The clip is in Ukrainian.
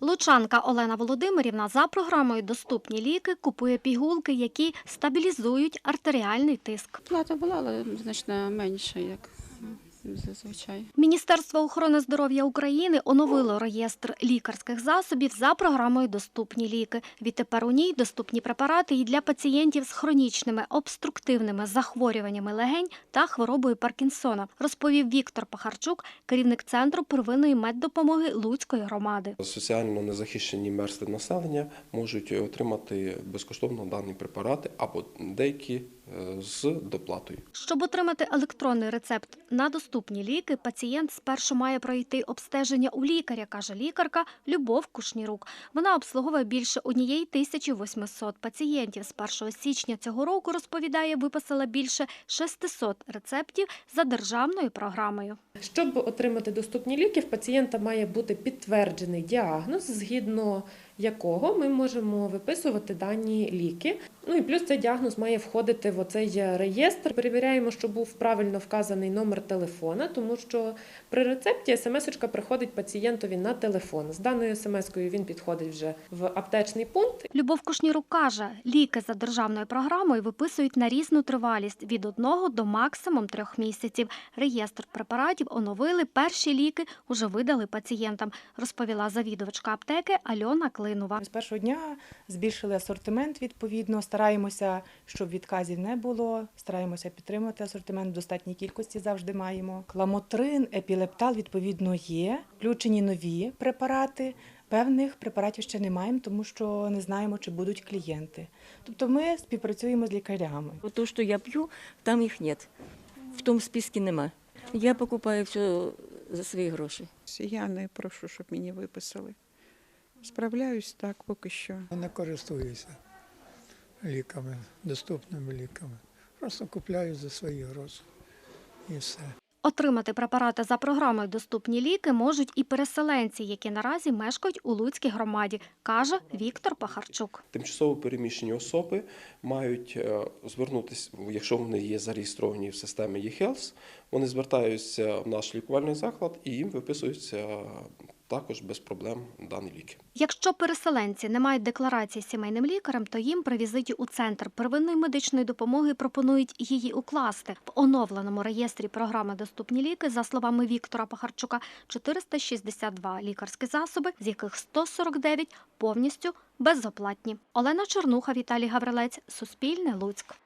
Лучанка Олена Володимирівна за програмою Доступні ліки купує пігулки, які стабілізують артеріальний тиск. Плата була, але значно менша, як зазвичай. Міністерство охорони здоров'я України оновило реєстр лікарських засобів за програмою Доступні ліки. Відтепер у ній доступні препарати і для пацієнтів з хронічними обструктивними захворюваннями легень та хворобою Паркінсона, розповів Віктор Пахарчук, керівник центру первинної меддопомоги Луцької громади. Соціально незахищені мерсти населення можуть отримати безкоштовно дані препарати або деякі е, з доплатою. Щоб отримати електронний рецепт на доступні ліки, пацієнт спершу має пройти обстеження у лікаря, каже лікарка Любов Кушнірук. Вона обслуговує більше однієї тисячі 800 пацієнтів. З 1 січня цього року, розповідає, виписала більше 600 рецептів за державною програмою. Щоб отримати доступні ліки, в пацієнта має бути підтверджений діагноз, згідно якого ми можемо виписувати дані ліки. Ну і плюс цей діагноз має входити в оцей реєстр. Перевіряємо, щоб був правильно вказаний номер телефона, тому що при рецепті смс-очка приходить пацієнтові на телефон. З даною смс-кою він підходить вже в аптечний пункт Любов Кушнірук каже, ліки за державною програмою виписують на різну тривалість від одного до максимум трьох місяців. Реєстр препаратів оновили, перші ліки уже видали пацієнтам, розповіла завідувачка аптеки Альона Клинова. З першого дня збільшили асортимент відповідно. Стараємося, щоб відказів не було. Стараємося підтримувати асортимент в достатній кількості завжди маємо. Кламотрин, епілептал відповідно є. Включені нові препарати. Певних препаратів ще не маємо, тому що не знаємо, чи будуть клієнти. Тобто ми співпрацюємо з лікарями. То, что я пью, там их нет. В том списке нема. Я покупаю все за свої гроші. Я не прошу, щоб мені виписали. Справляюсь так поки що. Не користуюся ліками, доступними ліками. Просто купляю за свої гроші і все. Отримати препарати за програмою Доступні ліки можуть і переселенці, які наразі мешкають у Луцькій громаді, каже Віктор Пахарчук. Тимчасово переміщені особи мають е, звернутися, якщо вони є зареєстровані в системі eHealth, вони звертаються в наш лікувальний заклад і їм виписуються також без проблем дані ліки. Якщо переселенці не мають декларації сімейним лікарем, то їм при візиті у центр первинної медичної допомоги пропонують її укласти. В оновленому реєстрі програми Доступні ліки, за словами Віктора Пахарчука, 462 лікарські засоби, з яких 149 повністю безоплатні. Олена Чорнуха, Віталій Гаврилець, Суспільне, Луцьк.